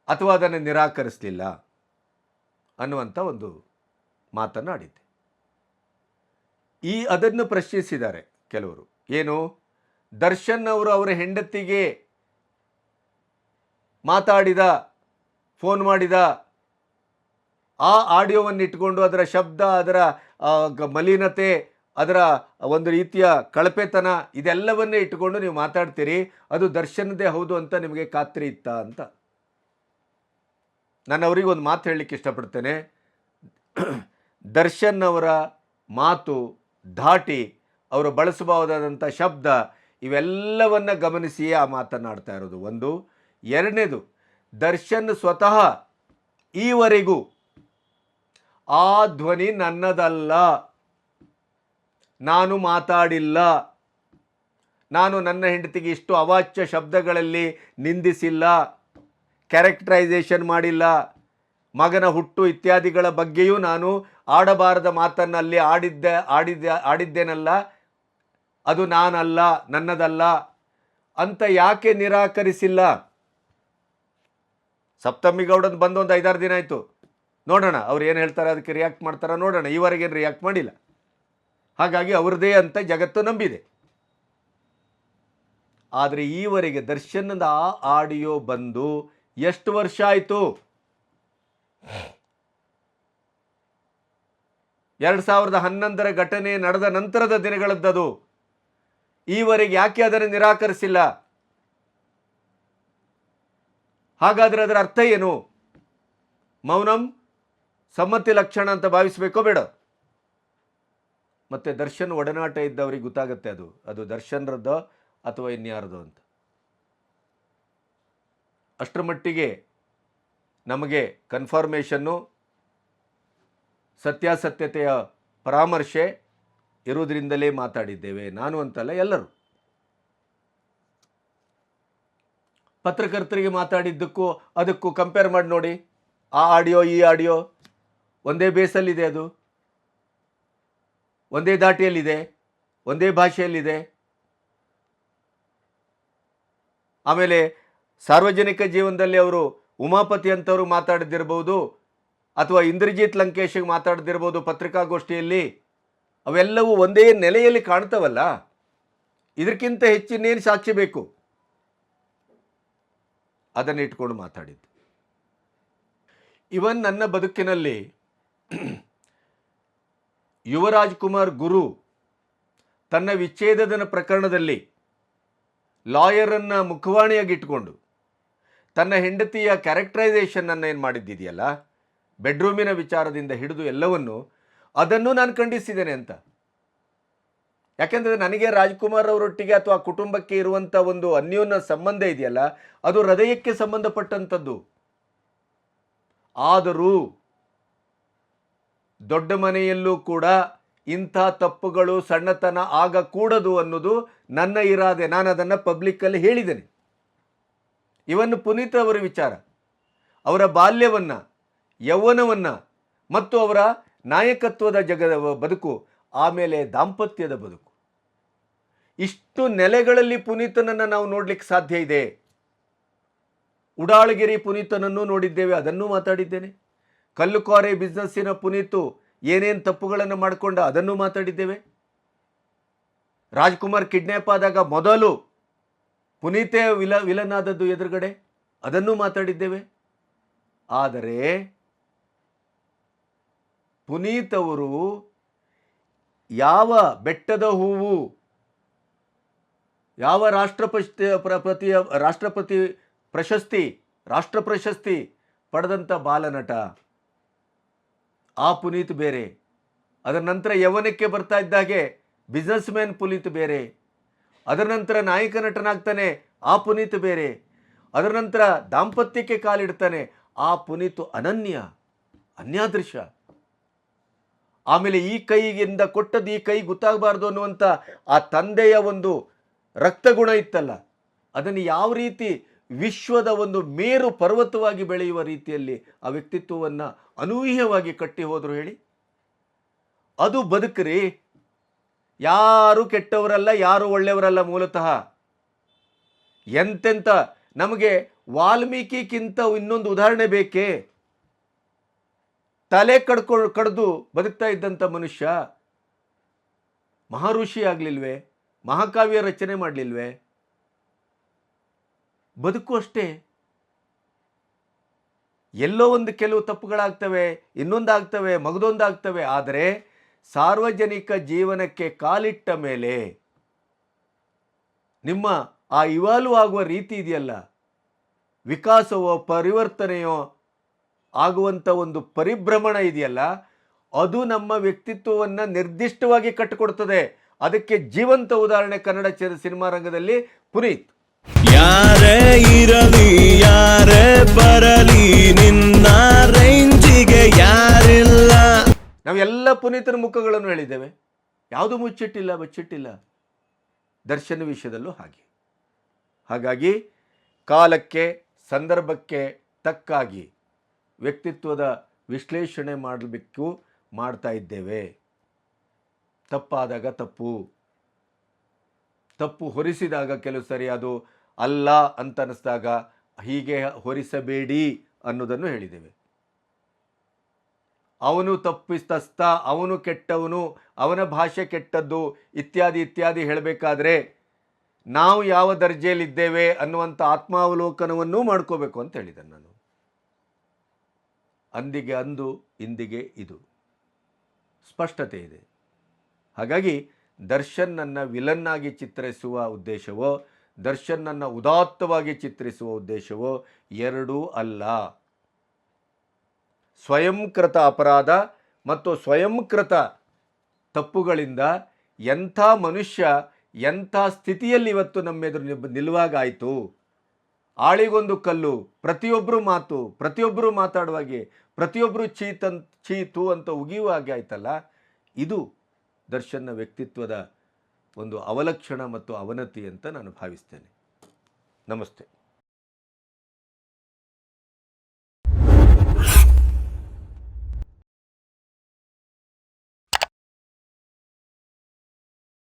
ಅಥವಾ ಅದನ್ನು ನಿರಾಕರಿಸಲಿಲ್ಲ ಅನ್ನುವಂಥ ಒಂದು ಮಾತನ್ನು ಆಡಿದ್ದೆ ಈ ಅದನ್ನು ಪ್ರಶ್ನಿಸಿದ್ದಾರೆ ಕೆಲವರು. ಏನು? ದರ್ಶನ್ ಅವರು ಅವರ ಹೆಂಡತಿಗೆ ಮಾತಾಡಿದ, ಫೋನ್ ಮಾಡಿದ, ಆ ಆಡಿಯೋವನ್ನು ಇಟ್ಕೊಂಡು ಅದರ ಶಬ್ದ, ಅದರ ಮಲಿನತೆ, ಅದರ ಒಂದು ರೀತಿಯ ಕಳಪೆತನ, ಇದೆಲ್ಲವನ್ನೇ ಇಟ್ಟುಕೊಂಡು ನೀವು ಮಾತಾಡ್ತೀರಿ. ಅದು ದರ್ಶನದೇ ಹೌದು ಅಂತ ನಿಮಗೆ ಖಾತ್ರಿ ಇತ್ತಾ ಅಂತ. ನಾನು ಅವರಿಗೆ ಒಂದು ಮಾತು ಹೇಳಲಿಕ್ಕೆ ಇಷ್ಟಪಡ್ತೇನೆ ದರ್ಶನ್ ಅವರ ಮಾತು ಧಾಟಿ, ಅವರು ಬಳಸಬಹುದಾದಂಥ ಶಬ್ದ ಇವೆಲ್ಲವನ್ನು ಗಮನಿಸಿಯೇ ಆ ಮಾತನಾಡ್ತಾ ಇರೋದು. ಒಂದು. ಎರಡನೇದು, ದರ್ಶನ್ ಸ್ವತಃ ಈವರೆಗೂ ಆ ಧ್ವನಿ ನನ್ನದಲ್ಲ. ನಾನು ಮಾತಾಡಿಲ್ಲ. ನಾನು ನನ್ನ ಹೆಂಡತಿಗೆ ಇಷ್ಟು ಅವಾಚ್ಯ ಶಬ್ದಗಳಲ್ಲಿ ನಿಂದಿಸಿಲ್ಲ. ಕ್ಯಾರೆಕ್ಟರೈಸೇಷನ್ ಮಾಡಿಲ್ಲ. ಮಗನ ಹುಟ್ಟು ಇತ್ಯಾದಿಗಳ ಬಗ್ಗೆಯೂ ನಾನು ಆಡಬಾರದ ಮಾತನ್ನಲ್ಲಿ ಆಡಿದ್ದ, ಆಡಿದ್ದೆ ಆಡಿದ್ದೆ ಆಡಿದ್ದೇನಲ್ಲ. ಅದು ನಾನಲ್ಲ, ನನ್ನದಲ್ಲ ಅಂತ ಯಾಕೆ ನಿರಾಕರಿಸಿಲ್ಲ? ಸಪ್ತಮಿ ಗೌಡನ್ ಬಂದು ಒಂದು ಐದಾರು ದಿನ ಆಯಿತು. ನೋಡೋಣ, ಅವ್ರು ಏನು ಹೇಳ್ತಾರೆ, ಅದಕ್ಕೆ ರಿಯಾಕ್ಟ್ ಮಾಡ್ತಾರ ನೋಡೋಣ. ಈವರೆಗೇನು ರಿಯಾಕ್ಟ್ ಮಾಡಿಲ್ಲ. ಹಾಗಾಗಿ ಅವ್ರದ್ದೇ ಅಂತ ಜಗತ್ತು ನಂಬಿದೆ. ಆದರೆ ಈವರೆಗೆ ದರ್ಶನದ ಆ ಆಡಿಯೋ ಬಂದು ಎಷ್ಟು ವರ್ಷ ಆಯಿತು? ಎರಡು ಸಾವಿರದ ಹನ್ನೊಂದರ ಘಟನೆ ನಡೆದ ನಂತರದ ದಿನಗಳದ್ದದು. ಈವರೆಗೆ ಯಾಕೆ ಅದನ್ನು ನಿರಾಕರಿಸಿಲ್ಲ? ಹಾಗಾದರೆ ಅದರ ಅರ್ಥ ಏನು? ಮೌನಂ ಸಮ್ಮತಿ ಲಕ್ಷಣ ಅಂತ ಭಾವಿಸಬೇಕೋ ಬೇಡ. ಮತ್ತೆ ದರ್ಶನ್ ಒಡನಾಟ ಇದ್ದವರಿಗೆ ಗೊತ್ತಾಗುತ್ತೆ ಅದು. ಅದು ದರ್ಶನ್ರದ್ದೋ ಅಥವಾ ಇನ್ಯಾರದೋ ಅಂತ. ಅಷ್ಟರ ಮಟ್ಟಿಗೆ ನಮಗೆ ಕನ್ಫರ್ಮೇಷನ್ನು ಸತ್ಯಾಸತ್ಯತೆಯ ಪರಾಮರ್ಶೆ ಇರುವುದರಿಂದಲೇ ಮಾತಾಡಿದ್ದೇವೆ. ನಾನು ಅಂತಲ್ಲ ಎಲ್ಲರೂ. ಪತ್ರಕರ್ತರಿಗೆ ಮಾತಾಡಿದ್ದಕ್ಕೂ ಅದಕ್ಕೂ ಕಂಪೇರ್ ಮಾಡಿ ನೋಡಿ. ಆ ಆಡಿಯೋ, ಈ ಆಡಿಯೋ ಒಂದೇ ಬೇಸಲ್ಲಿದೆ ಅದು. ಒಂದೇ ದಾಟಿಯಲ್ಲಿದೆ ಒಂದೇ ಭಾಷೆಯಲ್ಲಿದೆ. ಆಮೇಲೆ ಸಾರ್ವಜನಿಕ ಜೀವನದಲ್ಲಿ ಅವರು ಉಮಾಪತಿ ಅಂತವರು ಮಾತಾಡದಿರ್ಬೋದು ಅಥವಾ ಇಂದ್ರಜಿತ್ ಲಂಕೇಶ್ಗೆ ಮಾತಾಡದಿರ್ಬೋದು ಪತ್ರಿಕಾಗೋಷ್ಠಿಯಲ್ಲಿ, ಅವೆಲ್ಲವೂ ಒಂದೇ ನೆಲೆಯಲ್ಲಿ ಕಾಣ್ತವಲ್ಲ? ಇದಕ್ಕಿಂತ ಹೆಚ್ಚಿನೇನು ಸಾಕ್ಷಿ ಬೇಕು? ಅದನ್ನು ಇಟ್ಕೊಂಡು ಮಾತಾಡಿದ್ದು. ಇವನ್ ನನ್ನ ಬದುಕಿನಲ್ಲಿ ಯುವರಾಜ್ ಕುಮಾರ್ ಗುರು ತನ್ನ ವಿಚ್ಛೇದನ ಪ್ರಕರಣದಲ್ಲಿ ಲಾಯರನ್ನು ಮುಖವಾಣಿಯಾಗಿ ಇಟ್ಕೊಂಡು ತನ್ನ ಹೆಂಡತಿಯ ಕ್ಯಾರೆಕ್ಟರೈಸೇಷನ್ ಅನ್ನು ಏನು ಮಾಡಿದ್ದಿದೆಯಲ್ಲ? ಬೆಡ್ರೂಮಿನ ವಿಚಾರದಿಂದ ಹಿಡಿದು ಎಲ್ಲವನ್ನು ಅದನ್ನು ನಾನು ಖಂಡಿಸಿದ್ದೇನೆ ಅಂತ. ಯಾಕೆಂದರೆ ನನಗೆ ರಾಜ್ಕುಮಾರ್ ಅವರೊಟ್ಟಿಗೆ ಅಥವಾ ಕುಟುಂಬಕ್ಕೆ ಇರುವಂಥ ಒಂದು ಅನ್ಯೋನ್ಯ ಸಂಬಂಧ ಇದೆಯಲ್ಲ, ಅದು ಹೃದಯಕ್ಕೆ ಸಂಬಂಧಪಟ್ಟಂಥದ್ದು. ಆದರೂ ದೊಡ್ಡ ಮನೆಯಲ್ಲೂ ಕೂಡ ಇಂಥ ತಪ್ಪುಗಳು ಸಣ್ಣತನ ಆಗಕೂಡದು ಅನ್ನೋದು ನನ್ನ ಇರಾದೆ. ನಾನು ಅದನ್ನು ಪಬ್ಲಿಕ್ಕಲ್ಲಿ ಹೇಳಿದ್ದೇನೆ. ಇವನ್ನು ಪುನೀತ್ ಅವರ ವಿಚಾರ, ಅವರ ಬಾಲ್ಯವನ್ನು, ಯೌವನವನ್ನು ಮತ್ತು ಅವರ ನಾಯಕತ್ವದ ಜಗದ ಬದುಕು, ಆಮೇಲೆ ದಾಂಪತ್ಯದ ಬದುಕು. ಇಷ್ಟು ನೆಲೆಗಳಲ್ಲಿ ಪುನೀತನನ್ನು ನಾವು ನೋಡಲಿಕ್ಕೆ ಸಾಧ್ಯ ಇದೆ? ಉಡಾಳಗಿರಿ ಪುನೀತನನ್ನು ನೋಡಿದ್ದೇವೆ, ಅದನ್ನು ಮಾತಾಡಿದ್ದೇನೆ. ಕಲ್ಲುಕೋರೆ ಬಿಸ್ನೆಸ್ಸಿನ ಪುನೀತು ಏನೇನು ತಪ್ಪುಗಳನ್ನು ಮಾಡಿಕೊಂಡ ಅದನ್ನು ಮಾತಾಡಿದ್ದೇವೆ. ರಾಜ್ಕುಮಾರ್ ಕಿಡ್ನ್ಯಾಪ್ ಆದಾಗ ಮೊದಲು ಪುನೀತೆ ವಿಲ ವಿಲನ್ ಆದದ್ದು ಎದುರುಗಡೆ? ಅದನ್ನು ಮಾತಾಡಿದ್ದೇವೆ. ಆದರೆ, ಪುನೀತ್ ಅವರು ಯಾವ ಬೆಟ್ಟದ ಹೂವು, ಯಾವ ರಾಷ್ಟ್ರಪತಿ ಪ್ರಪತಿಯ ರಾಷ್ಟ್ರಪತಿ ಪ್ರಶಸ್ತಿ, ರಾಷ್ಟ್ರ ಪ್ರಶಸ್ತಿ ಪಡೆದಂಥ ಬಾಲನಟ, ಆ ಪುನೀತ್ ಬೇರೆ. ಅದರ ನಂತರ ಯವನಕ್ಕೆ ಬರ್ತಾ ಇದ್ದಾಗೆ ಬಿಸ್ನೆಸ್ ಮ್ಯಾನ್ ಪುನೀತ್ ಬೇರೆ. ಅದರ ನಂತರ ನಾಯಕ ನಟನಾಗ್ತಾನೆ ಆ ಪುನೀತ್ ಬೇರೆ. ಅದರ ನಂತರ ದಾಂಪತ್ಯಕ್ಕೆ ಕಾಲಿಡ್ತಾನೆ ಆ ಪುನೀತ್ ಅನನ್ಯ, ಅನ್ಯಾದೃಶ. ಆಮೇಲೆ ಈ ಕೈಯಿಂದ ಕೊಟ್ಟದ್ದು ಈ ಕೈ ಗೊತ್ತಾಗಬಾರ್ದು ಅನ್ನುವಂಥ ಆ ತಂದೆಯ ಒಂದು ರಕ್ತಗುಣ ಇತ್ತಲ್ಲ. ಅದನ್ನು ಯಾವ ರೀತಿ ವಿಶ್ವದ ಒಂದು ಮೇರು ಪರ್ವತವಾಗಿ ಬೆಳೆಯುವ ರೀತಿಯಲ್ಲಿ ಆ ವ್ಯಕ್ತಿತ್ವವನ್ನು ಅನೂಹ್ಯವಾಗಿ ಕಟ್ಟಿ ಹೋದರು ಹೇಳಿ? ಅದು ಬದುಕ್ರಿ ಯಾರು ಕೆಟ್ಟವರಲ್ಲ, ಯಾರು ಒಳ್ಳೆಯವರಲ್ಲ ಮೂಲತಃ? ಎಂತೆಂಥ ನಮಗೆ ವಾಲ್ಮೀಕಿಗಿಂತ ಇನ್ನೊಂದು ಉದಾಹರಣೆ ಬೇಕೇ? ತಲೆ ಕಡ್ಕೊ, ಕಡ್ದು ಬದುಕ್ತಾ ಇದ್ದಂಥ ಮನುಷ್ಯ ಮಹಾಋಷಿ ಆಗಲಿಲ್ವೇ? ಮಹಾಕಾವ್ಯ ರಚನೆ ಮಾಡಲಿಲ್ವೇ? ಬದುಕು ಅಷ್ಟೇ. ಎಲ್ಲೋ ಒಂದು ಕೆಲವು ತಪ್ಪುಗಳಾಗ್ತವೆ, ಇನ್ನೊಂದಾಗ್ತವೆ, ಮಗದೊಂದಾಗ್ತವೆ, ಆದರೆ ಸಾರ್ವಜನಿಕ ಜೀವನಕ್ಕೆ ಕಾಲಿಟ್ಟ ಮೇಲೆ ನಿಮ್ಮ ಆ ಇವಾಲ್ವ್ ಆಗುವ ರೀತಿ ಇದೆಯಲ್ಲ? ವಿಕಾಸವೋ, ಪರಿವರ್ತನೆಯೋ ಆಗುವಂಥ ಒಂದು ಪರಿಭ್ರಮಣ ಇದೆಯಲ್ಲ? ಅದು ನಮ್ಮ ವ್ಯಕ್ತಿತ್ವವನ್ನು ನಿರ್ದಿಷ್ಟವಾಗಿ ಕಟ್ಟಿಕೊಡ್ತದೆ. ಅದಕ್ಕೆ ಜೀವಂತ ಉದಾಹರಣೆ ಕನ್ನಡ ಸಿನಿಮಾ ರಂಗದಲ್ಲಿ ಪುನೀತ್. ಯಾರೇ ಇರಲಿ, ಯಾರೇ ಬರಲಿ, ನಿನ್ನ ರೇಂಜಿಗೆ ಯಾರಿಲ್ಲ. ನಾವೆಲ್ಲ ಪುನೀತನ ಮುಖಗಳನ್ನು ಹೇಳಿದ್ದೇವೆ. ಯಾವುದು ಮುಚ್ಚಿಟ್ಟಿಲ್ಲ, ಬಚ್ಚಿಟ್ಟಿಲ್ಲ. ದರ್ಶನ ವಿಷಯದಲ್ಲೂ ಹಾಗೆ. ಹಾಗಾಗಿ ಕಾಲಕ್ಕೆ, ಸಂದರ್ಭಕ್ಕೆ ತಕ್ಕಾಗಿ ವ್ಯಕ್ತಿತ್ವದ ವಿಶ್ಲೇಷಣೆ ಮಾಡಬೇಕು, ಮಾಡ್ತಾ ಇದ್ದೇವೆ. ತಪ್ಪಾದಾಗ ತಪ್ಪು. ತಪ್ಪು ಹೊರಿಸಿದಾಗ ಕೆಲವು ಸರಿ ಅದು ಅಲ್ಲ ಅಂತ ಅನ್ನಿಸ್ದಾಗ ಹೀಗೆ ಹೊರಿಸಬೇಡಿ ಅನ್ನೋದನ್ನು ಹೇಳಿದ್ದೇವೆ. ಅವನು ತಪ್ಪಿಸ್ತಸ್ತ ಅವನು ಕೆಟ್ಟವನು, ಅವನ ಭಾಷೆ ಕೆಟ್ಟದ್ದು ಇತ್ಯಾದಿ ಇತ್ಯಾದಿ ಹೇಳಬೇಕಾದ್ರೆ ನಾವು ಯಾವ ದರ್ಜೆಯಲ್ಲಿದ್ದೇವೆ ಅನ್ನುವಂಥ ಆತ್ಮಾವಲೋಕನವನ್ನೂ ಮಾಡ್ಕೋಬೇಕು ಅಂತ ಹೇಳಿದೆ ನಾನು. ಅಂದಿಗೆ ಅಂದು, ಇಂದಿಗೆ ಇದು. ಸ್ಪಷ್ಟತೆ ಇದೆ. ಹಾಗಾಗಿ ದರ್ಶನ್ನನ್ನು ವಿಲನ್ನಾಗಿ ಚಿತ್ರಿಸುವ ಉದ್ದೇಶವೋ ದರ್ಶನ್ನನ್ನು ಉದಾತ್ತವಾಗಿ ಚಿತ್ರಿಸುವ ಉದ್ದೇಶವೋ ಎರಡೂ ಅಲ್ಲ. ಸ್ವಯಂಕೃತ ಅಪರಾಧ ಮತ್ತು ಸ್ವಯಂಕೃತ ತಪ್ಪುಗಳಿಂದ ಎಂಥ ಮನುಷ್ಯ ಎಂಥ ಸ್ಥಿತಿಯಲ್ಲಿ ಇವತ್ತು ನಮ್ಮೆದುರು ನಿಲ್ಲುವಾಗಾಯಿತು ಆಳಿಗೊಂದು ಕಲ್ಲು ಪ್ರತಿಯೊಬ್ಬರು ಮಾತು ಪ್ರತಿಯೊಬ್ಬರು ಮಾತಾಡುವಾಗೆ ಪ್ರತಿಯೊಬ್ಬರು ಚೀತನ್, ಚೀತು ಅಂತ ಉಗಿಯುವ ಹಾಗೆ ಆಯ್ತಲ್ಲ? ಇದು ದರ್ಶನ್ನ ವ್ಯಕ್ತಿತ್ವದ ಒಂದು ಅವಲಕ್ಷಣ ಮತ್ತು ಅವನತಿ ಅಂತ ನಾನು ಭಾವಿಸ್ತೇನೆ. ನಮಸ್ತೆ.